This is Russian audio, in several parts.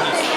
Thank you.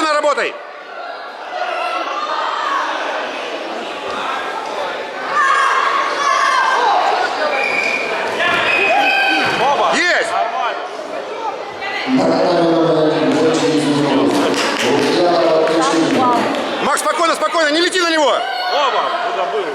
законной работой. Есть! Макс, спокойно, спокойно, не лети на него! Оба, куда было.